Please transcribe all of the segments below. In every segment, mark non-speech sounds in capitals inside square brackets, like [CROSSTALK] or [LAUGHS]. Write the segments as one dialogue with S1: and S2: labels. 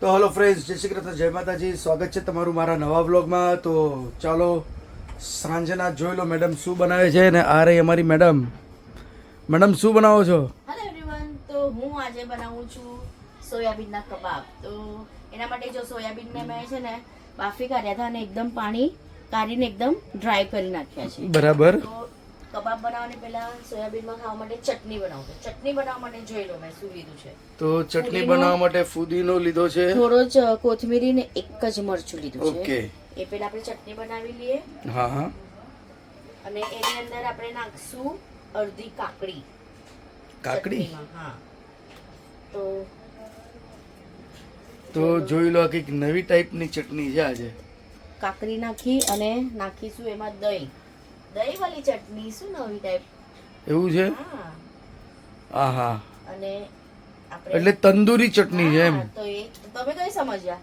S1: તો hello friends જય શ્રી કૃષ્ણ જય માતાજી. સ્વાગત છે તમારું મારા નવા વ્લોગમાં તો ચાલો સાંજના જોઈ લો મેડમ શું બનાવે છે ને આ રહી અમારી મેડમ મેડમ શું બનાવો છો?
S2: હેલો એવરીવન તો હું આજે બનાવું છું સોયાબીનના કબાબ. તો એના માટે જો સોયાબીનને મેં છે ને બાફી કાઢ્યા હતા અને એકદમ પાણી કાઢીને એકદમ ડ્રાય કરી નાખ્યા છે.
S1: બરાબર.
S2: તો કબાબ બનાવવાની પહેલા સોયાબીનમાં ખાવા માટે ચટણી બનાવું. ચટણી બનાવવા માટે જોઈ લો મેં શું લીધું છે.
S1: તો ચટણી બનાવવા માટે ફુદીનો લીધો છે?
S2: થોડો જ કોથમીરી ને એક જ મરચું લીધું
S1: ઓકે.
S2: એ પહેલા આપણે ચટણી બનાવી લઈએ.
S1: હા હા.
S2: અને એની અંદર આપણે નાખશું અડધી કાકડી.
S1: કાકડી?
S2: હા. તો
S1: તો જોઈ લો કે નવી ટાઈપની ચટણી છે આજે.
S2: કાકડી નાખી અને નાખીશું એમાં દહીં. દહીં વાળી ચટણી શું નવી ટાઈપ
S1: એવું છે?
S2: હા.
S1: હા હા
S2: અને
S1: એટલે તંદૂરી ચટણી છે એમ.
S2: તો એ તમે કઈ સમજ્યા?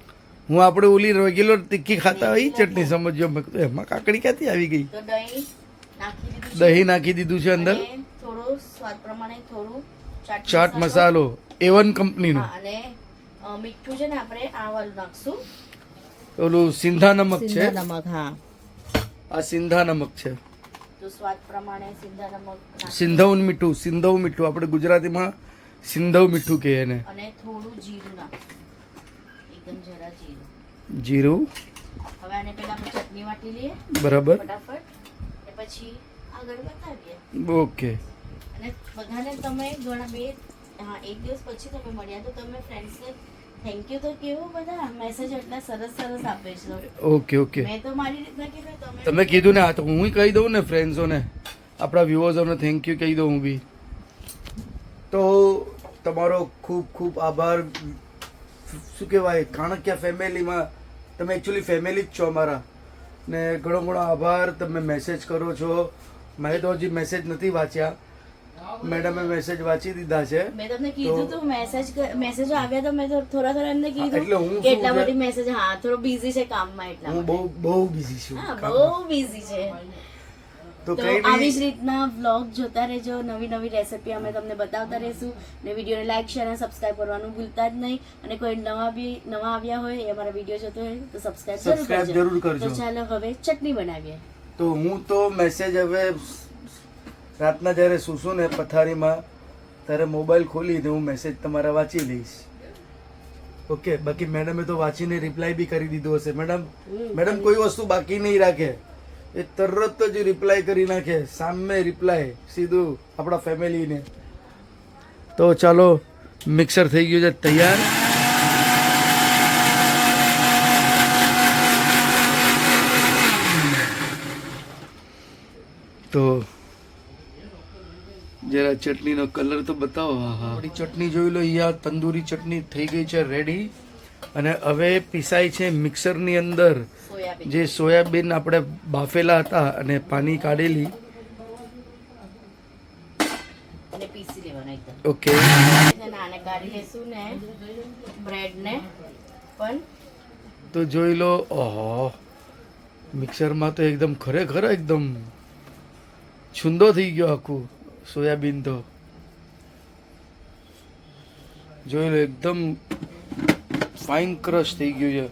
S1: હું આપણે ઓલી રેગ્યુલર તીખી ખાતા હોય ચટણી સમજ્યો. મેં કીધું એમાં કાકડી ક્યાંથી આવી ગઈ?
S2: તો દહીં નાખી દીધું છે.
S1: દહીં નાખી દીધું છે અંદર.
S2: થોડો સ્વાદ પ્રમાણે થોડું ચાટ
S1: ચાટ મસાલો. એવન કંપનીનો
S2: અને મીઠું છે ને આપણે આ વાળું નાખશું.
S1: ઓલું સિંધા નમક છે?
S2: નમક હા.
S1: આ સિંધા નમક છે.
S2: તો સ્વાદ પ્રમાણે સિંધા નમક
S1: સિંધવ મીઠું સિંધવ મીઠું. આપણે ગુજરાતીમાં સિંધવ મીઠું કહીએ એને.
S2: અને થોડું જીરું નાખશું એકદમ જરા જીરું.
S1: જીરું.
S2: હવે આને પહેલા આપણે ચટણી વાટી લઈએ.
S1: બરાબર.
S2: ફટાફટ. ને પછી આગળ બતાવીએ.
S1: ઓકે.
S2: અને બધાને તમે ઘણા બે હા એક દિવસ પછી તમે મળ્યા તો તમે ફ્રેન્ડ્સને થેન્ક યુ તો કેવું બધા? મેસેજ એટલા સરસ સરસ આપે છે
S1: ઓકે ઓકે
S2: મેં તો મારી રીતના કીધું તમે
S1: તમે કીધું ને આ તો હું કહી દઉં ને ફ્રેન્ડ્સોને આપણા વ્યુઅર્સોને થેન્ક યુ કહી દઉં હું બી. તો તમારો ખૂબ ખૂબ આભાર. શું કહેવાય? કાણકિયા ફેમિલીમાં તમે એકચ્યુઅલી ફેમિલી જ છો અમારા. ને ઘણો ઘણો આભાર. તમે મેસેજ કરો છો. મેં તો હજી મેસેજ નથી વાંચ્યા. મેડમે મેસેજ વાંચી દીધા છે.
S2: મેં તમને કીધું
S1: તો-
S2: મેસેજ મેસેજ આવ્યા તો મેં થોડા થોડા એમને
S1: કીધું એટલે હું
S2: કે
S1: શું
S2: એટલા
S1: છે?
S2: બધી મેસેજ હા થોડો બિઝી છે કામમાં એટલા
S1: હું બહુ બહુ બિઝી છું
S2: બહુ બિઝી છે.
S1: તો
S2: આવી જ રીતના વ્લોગ જોતા રહેજો નવી નવી રેસિપી અમે તમને બતાવતા રહીશું. ને વિડીયોને લાઈક શેર અને સબસ્ક્રાઇબ કરવાનું ભૂલતા જ નહીં. અને કોઈ નવા બી નવા આવ્યા હોય એ અમારા વીડિયો જોતો હોય તો સબસ્ક્રાઇબ
S1: જરૂર કરજો.
S2: તો ચાલો હવે ચટણી બનાવીએ.
S1: તો હું તો મેસેજ હવે રાતના જ્યારે સૂશું ને પથારીમાં ત્યારે મોબાઈલ ખોલીને હું મેસેજ તમારા વાંચી લઈશ. ઓકે બાકી મેડમે તો વાંચીને રિપ્લાય બી કરી દીધો હશે. મેડમ મેડમ કોઈ વસ્તુ બાકી નહીં રાખે. એ તરત જ રિપ્લાય કરી નાખે. સામે રિપ્લાય સીધું આપણા ફેમિલીને તો ચાલો મિક્સર થઈ ગયું છે તૈયાર. તો જરા ચટણીનો કલર તો બતાવો. આપણી ચટણી જોઈ લો અહીંયા તંદૂરી ચટણી થઈ ગઈ છે રેડી અને હવે પીસાય છે મિક્સરની અંદર. જે સોયાબીન આપણે બાફેલા હતા અને પાણી કાઢેલી.
S2: અને પીસી લેવાના એકદમ.
S1: ઓકે. તો જોઈ લો ઓહો મિક્સરમાં તો એકદમ ખરેખર એકદમ છુંદો થઈ ગયો આખું. સોયાબીન તો જોઈ લો એકદમ ફાઇન ક્રશ થઈ ગયું છે.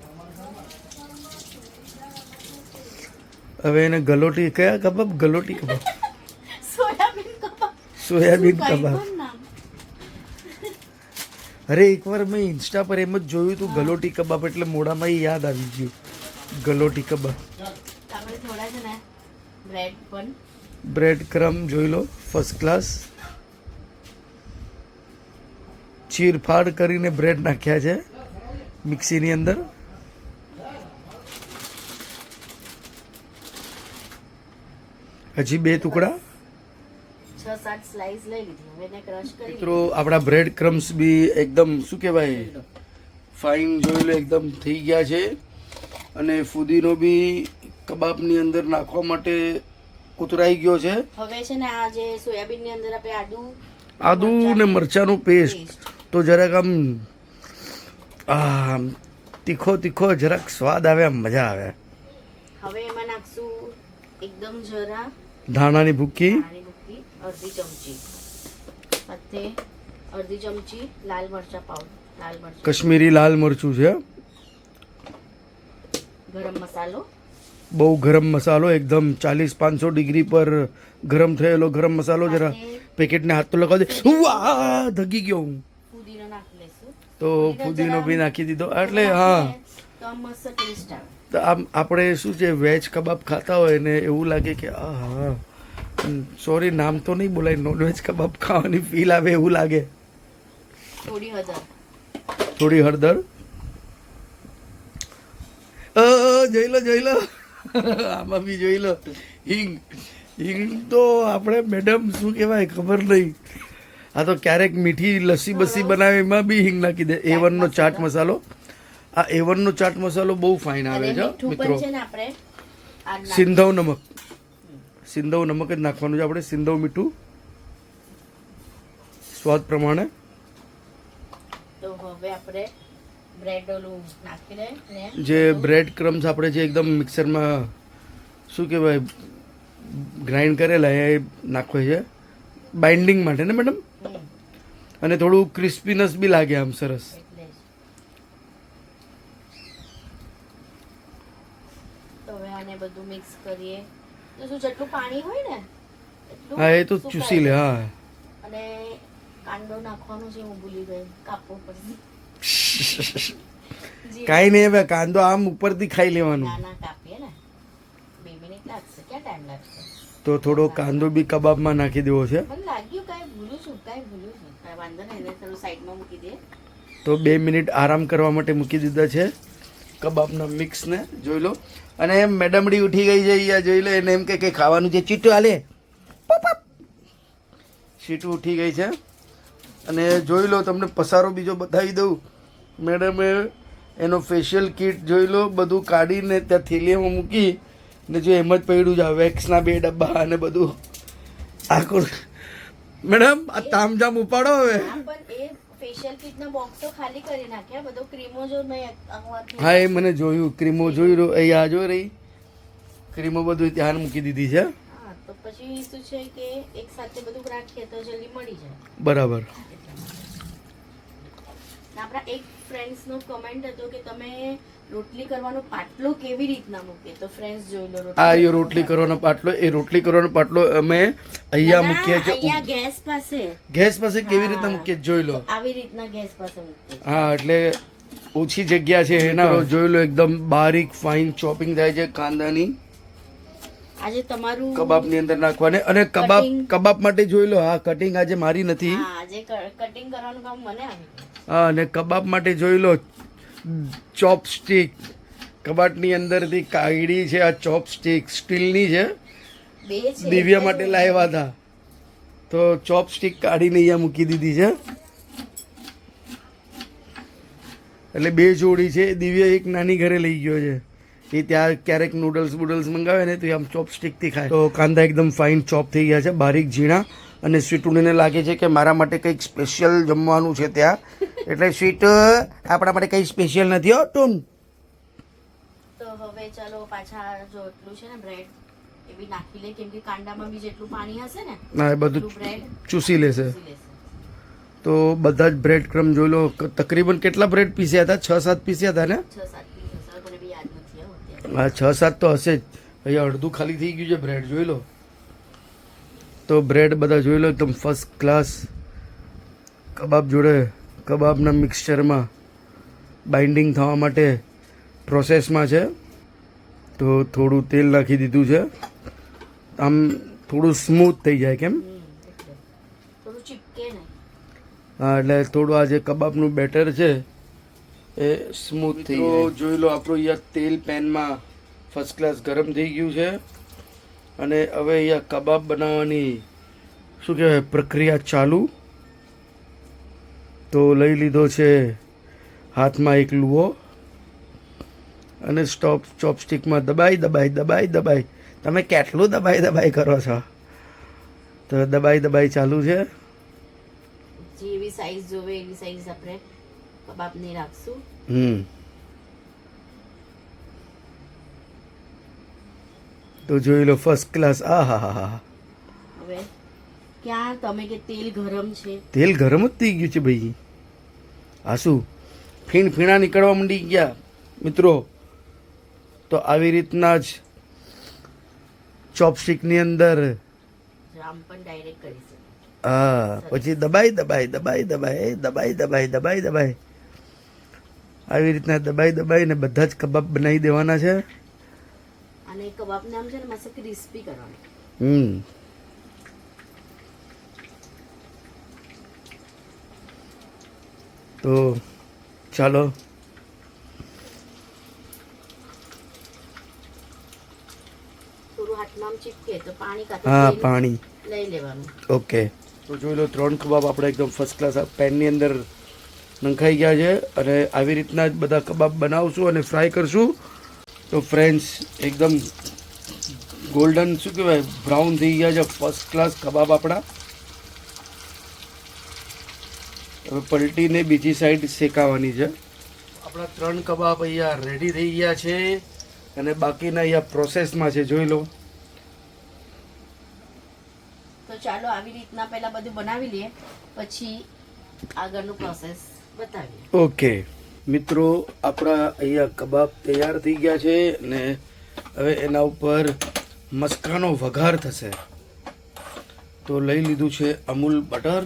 S1: હવે એને ગલોટી કયા કબાબ? ગલોટી કબાબ.
S2: સોયાબીન કબાબ.
S1: અરે એકવાર મેં ઇન્સ્ટા પર એમ જ જોયું હતું ગલોટી કબાબ એટલે મોઢામાં યાદ આવી ગયું. ગલોટી કબાબ.
S2: થોડા છે ને બ્રેડ પણ
S1: બ્રેડ ક્રમ જોઈ લો ફર્સ્ટ ક્લાસ ચીરફાડ કરીને બ્રેડ નાખ્યા છે મિક્સીની અંદર. હજી બે ટુકડા. મિત્રો આપણા બ્રેડ ક્રમ્સ બી એકદમ શું કહેવાય? ફાઇન જોઈ લો એકદમ થઈ ગયા છે. અને ફુદીનો બી કબાબની અંદર નાખવા માટે કૂતરાઈ ગયો છે.
S2: હવે છે ને આ જે સોયાબીનની અંદર આપણે આદુ
S1: આદુ ને મરચાંનું પેસ્ટ તો જરાક આમ આમ તીખો તીખો જરાક સ્વાદ આવે આમ મજા આવે.
S2: હવે એમાં નાખશું એકદમ જરા
S1: ધાણાની ભૂકી.
S2: અડધી ચમચી. સાથે અડધી ચમચી લાલ મરચા પાવડર લાલ મરચું.
S1: કશ્મીરી લાલ મરચું છે.
S2: ગરમ મસાલો.
S1: બહુ ગરમ મસાલો એકદમ ચાલીસ પાંચસો ડિગ્રી પર ગરમ થયેલો ગરમ મસાલો જરા પેકેટને હાથ તો લગાવી દે. વાહ ધગી ગયો હું. તો ફુદીનો બી નાખી દીધો. એટલે હા.
S2: તો
S1: આમ આપણે શું છે વેજ કબાબ ખાતા હોય ને એવું લાગે કે આ હા સોરી નામ તો નહીં બોલાય નોનવેજ કબાબ ખાવાની ફીલ આવે એવું લાગે.
S2: થોડી હળદર.
S1: થોડી હળદર. અ, જોઈ લો જઈ લો આમાં બી જોઈ લો. હિંગ હિંગ તો આપણે મેડમ શું કહેવાય ખબર નહીં. આ તો ક્યારેક મીઠી લસ્સી બસ્સી બનાવીમાં એમાં બી હિંગ નાખી દે. એ વનનો ચાટ મસાલો. આ એ વનનો ચાટ મસાલો બહુ ફાઇન આવે છે મિત્રો. સિંધવ નમક. સિંધવ નમક જ નાખવાનું છે આપણે સિંધવ મીઠું. સ્વાદ પ્રમાણે.
S2: તો હવે આપણે
S1: જે બ્રેડ ક્રમ્સ આપણે જે એકદમ મિક્સરમાં શું કહેવાય ગ્રાઇન્ડ કરેલા એ નાખવે છે. બાઇન્ડિંગ માટે ને મેડમ અને થોડું ક્રિસ્પીનેસ બી લાગે આમ સરસ. હા એ તો ચૂસી લે હા.
S2: અને કાંદો નાખવાનો છે હું ભૂલી ગઈ. કાપવો પડશે. [LAUGHS]
S1: કાંઈ નહીં હવે કાંદો આમ ઉપરથી ખાઈ લેવાનું. તો થોડો કાંદો બી કબાબમાં નાખી દેવો છે. તો બે મિનિટ આરામ કરવા માટે મૂકી દીધા છે કબાબના મિક્સને જોઈ લો. અને એમ મેડમડી ઉઠી ગઈ છે અહીંયા જોઈ લો એને એમ કે કંઈ ખાવાનું છે ચીટું હાલે. ચીટું ઉઠી ગઈ છે. અને જોઈ લો તમને પસારો બીજો બતાવી દઉં. મેડમે એનો ફેશિયલ કિટ જોઈ લો બધું કાઢીને ત્યાં થેલીમાં મૂકી ને જો એમ જ પડ્યું છે વેક્સના બે ડબ્બા અને બધું. આખું મેડમ આ તામજામ ઉપાડો હવે.
S2: હા એ જો
S1: મને જોયું ક્રીમો જોઈ રહ્યો આ જોઈ રહી. ક્રીમો બધું ત્યાં મૂકી દીધી છે.
S2: હા તો પછી શું છે કે એક સાથે બધું રાખીએ તો જલ્દી મળી જાય
S1: બરાબર
S2: ને આપણા એક ફ્રેન્ડ્સનો કમેન્ટ હતો કે તમે રોટલી કરવાનો પાટલો કેવી રીતના મૂકે? તો ફ્રેન્ડ્સ જોઈ લો
S1: આ એ રોટલી કરવાનો પાટલો એ રોટલી કરવાનો પાટલો અમે અહીંયા મૂકીએ
S2: ના, અહીંયા
S1: છીએ
S2: ગેસ પાસે.
S1: ગેસ પાસે કેવી રીતના મૂકીએ જોઈ લો.
S2: આવી રીતના ગેસ પાસે મૂકીએ
S1: હા એટલે ઓછી જગ્યા છે એના. જોઈ લો એકદમ બારીક ફાઇન ચોપિંગ થાય છે કાંદાની.
S2: આજે તમારું
S1: કબાબની અંદર નાખવાને. અને કબાબ કબાબ માટે જોઈ લો હા કટિંગ આજે મારી નથી.
S2: આજે કટિંગ કરવાનું કામ મને આવ્યું
S1: અને કબાબ માટે જોઈ લો ચોપસ્ટિક. કબાટની અંદરથી કાગડી છે આ ચોપસ્ટિક. સ્ટીલની છે. દિવ્યા માટે લાવ્યા હતા. તો ચોપસ્ટિક કાઢીને અહીંયા મૂકી દીધી છે. એટલે બે જોડી છે. દિવ્ય એક નાની ઘરે લઈ ગયો છે. એ ત્યાં ક્યારેક નૂડલ્સ બુડલ્સ મંગાવે ને તો આમ ચોપસ્ટિકથી ખાય. તો કાંદા એકદમ ફાઇન ચોપ થઈ ગયા છે. બારીક ઝીણા. અને સ્વીટુડીને લાગે છે કે મારા માટે કંઈક સ્પેશિયલ જમવાનું છે ત્યાં. એટલે સ્વીટ આપણા માટે કંઈ સ્પેશિયલ નથી હો ટૂન.
S2: તો હવે ચાલો પાછા જો એટલું છે ને બ્રેડ એ બી નાખી લે કેમ કે કાંડામાં બી જેટલું પાણી હશે ને
S1: ના એ બધું ચૂસી લેશે. તો બધા જ બ્રેડ ક્રમ જોઈ લો તકરીબન કેટલા બ્રેડ પીસ્યા હતા? છ સાત પીસ્યા હતા ને?
S2: હા
S1: છ સાત તો હશે જ. અહીંયા અડધું ખાલી થઈ ગયું છે બ્રેડ જોઈ લો. તો બ્રેડ બધા જોઈ લો એકદમ ફર્સ્ટ ક્લાસ કબાબ જોડે. કબાબના મિક્સચરમાં બાઇન્ડિંગ થવા માટે પ્રોસેસમાં છે. તો થોડું તેલ નાખી દીધું છે. આમ થોડું સ્મૂથ થઈ જાય કેમ? હા એટલે થોડું આ જે કબાબનું બેટર છે એ સ્મૂથ થઈ જાય. જોઈ લો આપણું અહીંયા તેલ પેનમાં ફર્સ્ટ ક્લાસ ગરમ થઈ ગયું છે. અને હવે અહીંયા કબાબ બનાવવાની શું કહેવાય પ્રક્રિયા ચાલુ. તો લઈ લીધો છે હાથમાં એક લુઓ અને સ્ટોપ ચોપસ્ટિકમાં દબાઈ દબાઈ દબાઈ દબાઈ. તમે કેટલું દબાઈ દબાઈ કરો છો? તો દબાઈ દબાઈ ચાલુ છે.
S2: જે એવી સાઈઝ જોવે એવી સાઈઝ આપણે કબાબની રાખશું.
S1: હમ. તો જોઈ લો ફર્સ્ટ ક્લાસ આ હા હા હા.
S2: હવે ક્યાં તમે કે તેલ ગરમ છે?
S1: તેલ ગરમ જ થઈ ગયું છે ભાઈ. આ શું? ફીણ ફીણા નીકળવા માંડી ગયા. મિત્રો તો આવી રીતના જ ચોપસ્ટિકની અંદર હા પછી દબાઈ દબાઈ દબાઈ દબાઈ દબાઈ દબાઈ દબાઈ દબાઈ. આવી રીતના દબાઈ દબાઈને બધા જ કબાબ બનાવી દેવાના છે.
S2: અને કબાબ નામ છે ને મસ્ત ક્રિસ્પી કરવાનું.
S1: હમ. તો ચાલો. હા પાણી.
S2: લઈ લેવાનું.
S1: ઓકે. તો જોઈ લો ત્રણ કબાબ આપણે એકદમ ફર્સ્ટ ક્લાસ પેનની અંદર નંખાઈ ગયા છે અને આવી રીતના જ બધા કબાબ બનાવશું અને ફ્રાય કરશું. તો ફ્રેન્ડ્સ એકદમ ગોલ્ડન શું કહેવાય? બ્રાઉન થઈ ગયા છે ફર્સ્ટ ક્લાસ કબાબ આપણા. હવે પલટીને બીજી સાઈડ શેકાવાની છે. આપણા ત્રણ કબાબ અહીંયા રેડી થઈ ગયા છે અને બાકીના અહીંયા પ્રોસેસમાં છે જોઈ લો.
S2: તો ચાલો આવી રીતના પહેલા બધું બનાવી લઈએ પછી આગળનું પ્રોસેસ બતાવીએ.
S1: ઓકે. મિત્રો આપણા અહીંયા કબાબ તૈયાર થઈ ગયા છે અને હવે એના ઉપર મસ્કાનો વઘાર થશે. તો લઈ લીધું છે અમૂલ બટર.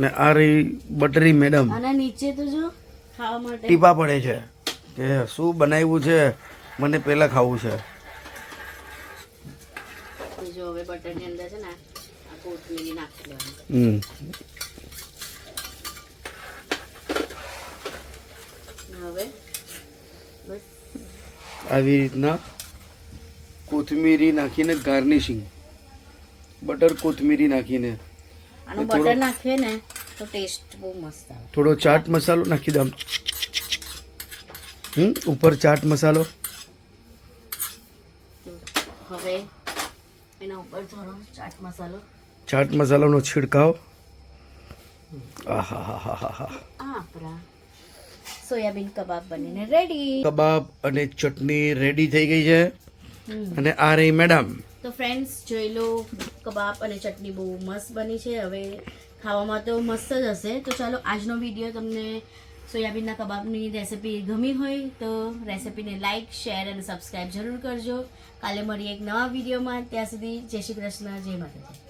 S1: ને આ રહી બટરી મેડમ.
S2: અને નીચે તો જો ખાવા માટે.
S1: ટીપા પડે છે કે શું બનાવ્યું છે? મને પહેલાં ખાવું છે.
S2: જો હવે બટરની અંદર છે ને આ કોથમીરી નાખી દેવાની. હવે
S1: આવી રીતના કોથમીરી નાખીને ગાર્નિશિંગ. બટર કોથમીરી નાખીને.
S2: આનું બટર નાખીએ ને તો ટેસ્ટ બહુ મસ્ત આવે.
S1: થોડો ચાટ મસાલો નાખી દઉં હમ ઉપર ચાટ મસાલો.
S2: હવે એના ઉપર થોડો ચાટ મસાલો.
S1: ચાટ મસાલાનો છિડકાવ.
S2: આપણા સોયાબીન કબાબ બનીને રેડી
S1: કબાબ અને ચટણી રેડી થઈ ગઈ છે. અને આ રહી મેડમ
S2: તો ફ્રેન્ડ્સ જોઈ લો, કબાબ અને ચટણી બહુ મસ્ત બની છે. હવે ખાવામાં તો મસ્ત જ હશે. તો ચાલો, આજનો વીડિયો તમને સોયાબીનના કબાબની રેસિપી ગમી હોય તો રેસિપીને લાઇક શેર અને સબસ્ક્રાઈબ જરૂર કરજો. કાલે મળીએ એક નવા વિડીયોમાં ત્યાં સુધી જય શ્રી કૃષ્ણ, જય માતાજી.